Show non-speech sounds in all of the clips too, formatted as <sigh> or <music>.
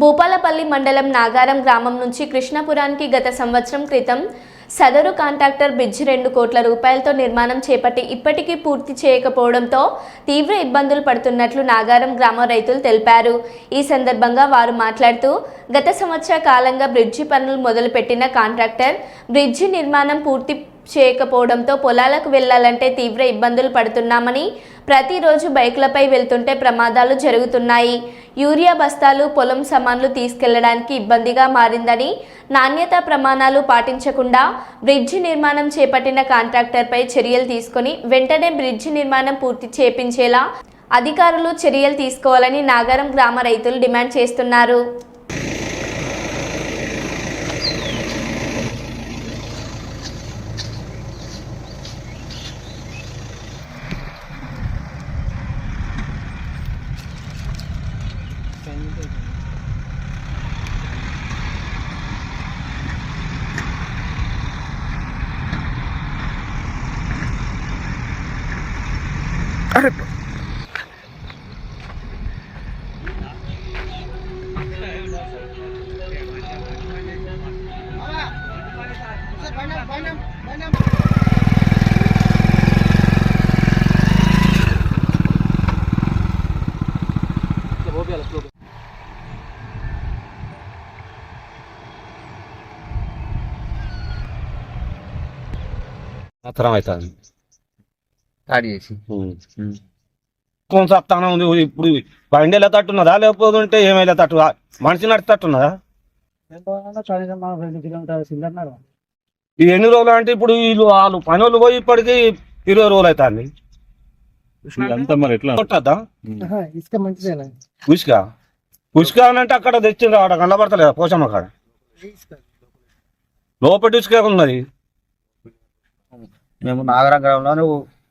భూపాలపల్లి మండలం నాగారం గ్రామం నుంచి కృష్ణపురానికి గత సంవత్సరం క్రితం సదరు కాంట్రాక్టర్ బ్రిడ్జి రెండు కోట్ల రూపాయలతో నిర్మాణం చేపట్టి ఇప్పటికీ పూర్తి చేయకపోవడంతో తీవ్ర ఇబ్బందులు పడుతున్నట్లు నాగారం గ్రామ రైతులు తెలిపారు. ఈ సందర్భంగా వారు మాట్లాడుతూ గత సంవత్సర కాలంగా బ్రిడ్జి పనులు మొదలుపెట్టిన కాంట్రాక్టర్ బ్రిడ్జి నిర్మాణం పూర్తి చేయకపోవడంతో పొలాలకు వెళ్ళాలంటే తీవ్ర ఇబ్బందులు పడుతున్నామని ప్రతిరోజు బైకులపై వెళ్తుంటే ప్రమాదాలు జరుగుతున్నాయి. యూరియా బస్తాలు పొలం సామాన్లు తీసుకెళ్ళడానికి ఇబ్బందిగా మారిందని నాణ్యత ప్రమాణాలు పాటించకుండా బ్రిడ్జి నిర్మాణం చేపట్టిన కాంట్రాక్టర్పై చర్యలు తీసుకొని వెంటనే బ్రిడ్జి నిర్మాణం పూర్తి చేపించేలా అధికారులు చర్యలు తీసుకోవాలని నాగారం గ్రామ రైతులు డిమాండ్ చేస్తున్నారు. సంవత్సరం అవుతుంది స్టార్ట్ చేసి. ఉంది ఇప్పుడు బండి వెళ్ళే తట్టున్నదా? లేకపోతే ఏమైనా తట్టు మనిషి అన్నారు ఈ ఎన్ని రోజులు అంటే ఇప్పుడు వీళ్ళు వాళ్ళు పని వాళ్ళు పోయి ఇప్పటికి ఇరవై రోజులు అవుతుంది. కొట్టద్దా? ఇసుక మంచిదేనా? ఉసుక ఉసుక అని అంటే అక్కడ తెచ్చింది ఆడ కనబడతలేదు పోచమ్మ కాడ? లోపటి ఉసుక ఉన్నది మేము నాగరంగంలో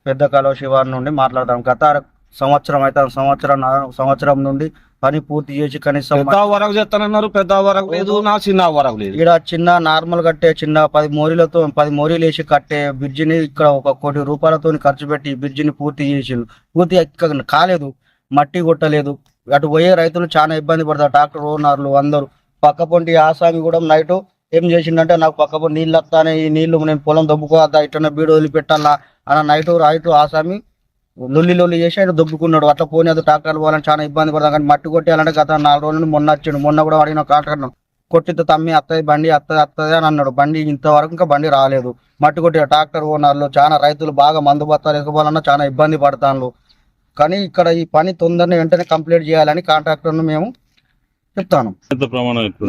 పెద్ద కాలువ శివారు నుండి మాట్లాడతాం గత సంవత్సరం అయితే సంవత్సరం సంవత్సరం నుండి పని పూర్తి చేసి కనీసం పెద్ద వరకు చేస్తానన్నారు పెద్ద వరకు లేదు నా చిన్న వరకు లేదు. ఇక్కడ చిన్న నార్మల్ కట్టే చిన్న పది మోరీలతో పది మోరీలు వేసి కట్టే బ్రిడ్జిని ఇక్కడ ఒక కోటి రూపాయలతో ఖర్చు పెట్టి బ్రిడ్జిని పూర్తి చేసిండు. పూర్తి కాలేదు మట్టి కొట్టలేదు. అటు పోయే రైతులు చాలా ఇబ్బంది పడతారు ట్రాక్టర్ ఓనర్లు అందరూ. పక్క పొంటి ఆసామి కూడా నైట్ ఏం చేసిండంటే నాకు పక్క నీళ్ళు వస్తానే ఈ నీళ్ళు నేను పొలం దొబ్బుకోవద్దా ఇట్లా బీడు వదిలిపెట్టాలా? అన్న నైట్ రైతు ఆసామి లొల్లి లొల్లి చేసి ఆయన దొబ్బుకున్నాడు. అట్లా పోనీ అది ట్రాక్టర్లు పోవాలని చాలా ఇబ్బంది పడతాం కానీ మట్టి కొట్టేయాలంటే గత నాలుగు రోజులు మొన్న వచ్చిండు. మొన్న కూడా అడిగిన కాంట్రాక్టర్ కొట్టితే తమ్మి అత్తది బండి అత్తది అత్తది అని అన్నాడు. బండి ఇంతవరకు ఇంకా బండి రాలేదు. మట్టి కొట్టే ట్రాక్టర్ ఓనర్లు చాలా రైతులు బాగా మందు బత్తాలు ఎసుకోవాలన్నా చాలా ఇబ్బంది పడతాను కానీ ఇక్కడ ఈ పని తొందరగా వెంటనే కంప్లీట్ చేయాలని కాంట్రాక్టర్ను మేము చెప్తాను.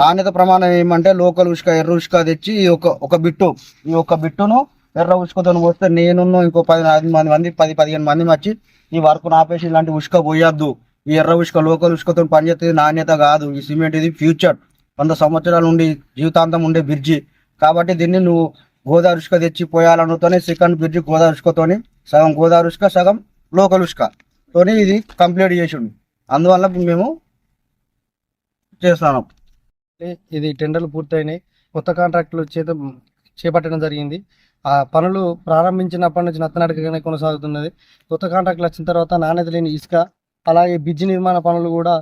నాణ్యత ప్రమాణం ఏమంటే లోకల్ ఉష్క ఎర్ర ఉష్క తెచ్చి ఈ ఒక ఒక బిట్టు ఈ ఒక బిట్టును ఎర్ర ఉష్కతో పోస్తే నేను ఇంకో పది మంది మంది పది పదిహేను మంది వచ్చి ఈ వర్క్ ఆపేసి ఇలాంటి ఉష్క పోయొద్దు. ఈ ఎర్ర ఉష్క లోకల్ ఉష్కతో పనిచేసేది నాణ్యత కాదు. ఈ సిమెంట్ ఇది ఫ్యూచర్. వంద సంవత్సరాల నుండి జీవితాంతం ఉండే బ్రిడ్జి. కాబట్టి దీన్ని నువ్వు గోదావరి ఉష్క తెచ్చి పోయాలనుతోనే సెకండ్ బ్రిడ్జి గోదావరి ఉష్కతోని సగం గోదావరి ఉష్క సగం లోకల్ ఉష్క తోని ఇది కంప్లీట్ చేసిండు. అందువల్ల మేము చేస్తాను. ఇది టెండర్లు పూర్తయినాయి. కొత్త కాంట్రాక్టులు చేత చేపట్టడం జరిగింది. ఆ పనులు ప్రారంభించినప్పటి నుంచి నత్తనడకగానే కొనసాగుతున్నది. కొత్త కాంట్రాక్టులు వచ్చిన తర్వాత నాణ్యత లేని ఇసుక అలాగే బ్రిడ్జి నిర్మాణ పనులు కూడా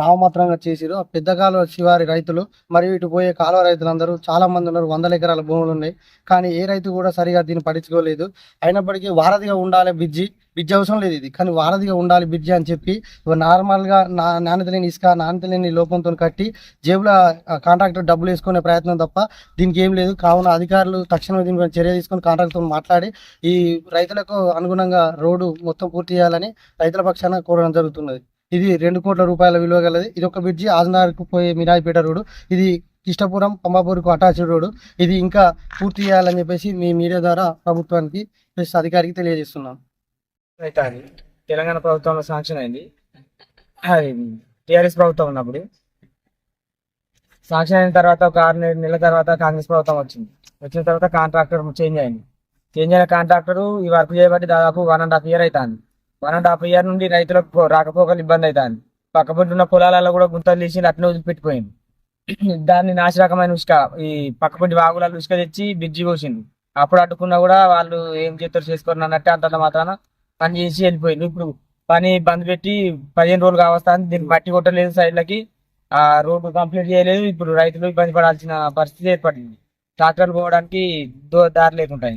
నామమాత్రంగా చేసిరు. ఆ పెద్ద కాలువ శివారి రైతులు మరియు ఇటు పోయే కాలువ రైతులందరూ చాలా మంది ఉన్నారు. వందల ఎకరాల భూములు ఉన్నాయి. కానీ ఏ రైతు కూడా సరిగా దీన్ని పట్టించుకోలేదు. అయినప్పటికీ వారధిగా ఉండాలి బ్రిడ్జి. బ్రిడ్జ్ అవసరం లేదు ఇది. కానీ వారధిగా ఉండాలి బ్రిడ్జి అని చెప్పి నార్మల్గా నా నాణ్యత లేని ఇసుక నాణ్యత లేని లోపంతో కట్టి జేబులో కాంట్రాక్టర్ డబ్బులు వేసుకునే ప్రయత్నం తప్ప దీనికి ఏం లేదు. కావున అధికారులు తక్షణమే దీనిపై చర్య తీసుకొని కాంట్రాక్టర్తో మాట్లాడి ఈ రైతులకు అనుగుణంగా రోడ్డు మొత్తం పూర్తి చేయాలని రైతుల పక్షాన కోరడం జరుగుతున్నది. ఇది రెండు కోట్ల రూపాయల విలువ గలది. ఇది ఒక బ్రిడ్జి ఆజనార్కు పోయే మిరాయిపేట రోడ్డు. ఇది కిష్టపురం పంబాపూర్కు అటాచ్డ్ రోడ్డు. ఇది ఇంకా పూర్తి చేయాలని చెప్పేసి మీ మీడియా ద్వారా ప్రభుత్వానికి ప్లస్ అధికారికి తెలియజేస్తున్నాం. అయితే అది తెలంగాణ ప్రభుత్వంలో శాంక్షన్ అయింది. అది టీఆర్ఎస్ ప్రభుత్వం ఉన్నప్పుడు. శాంక్షన్ అయిన తర్వాత ఒక ఆరు నెలల తర్వాత కాంగ్రెస్ ప్రభుత్వం వచ్చింది. వచ్చిన తర్వాత కాంట్రాక్టర్ చేంజ్ అయింది. చేంజ్ అయిన కాంట్రాక్టర్ ఈ వర్క్ చేయబట్టి దాదాపు వన్ అండ్ హాఫ్ ఇయర్ అవుతుంది. వన్ అండ్ హాఫ్ ఇయర్ నుండి రైతులకు పో- రాకపోకలు ఇబ్బంది అవుతుంది పక్కపొంటి ఉన్న పొలాలలో కూడా గుంతలు తీసి అట్నే వదిలిపెట్టిపోయింది <clears throat> దాన్ని నాశరకమైన ఉసుక ఈ పక్కపొంటి వాగులలో ఉసుక తెచ్చి బ్రిడ్జి పోసింది అప్పుడు అడ్డుకున్నా కూడా వాళ్ళు ఏం చేస్తారు చేసుకోరు అన్నట్టే అంతంత మాత్రాన పని చేసి వెళ్ళిపోయింది ఇప్పుడు పని బంద్ పెట్టి పదిహేను రోజులు కావస్తాను దీన్ని మట్టి కొట్టలేదు సైడ్లకి. ఆ రోడ్డు కంప్లీట్ చేయలేదు. ఇప్పుడు రైతులు ఇబ్బంది పడాల్సిన పరిస్థితి ఏర్పడింది. ట్రాక్టర్లు పోవడానికి దో దారి లేకుండా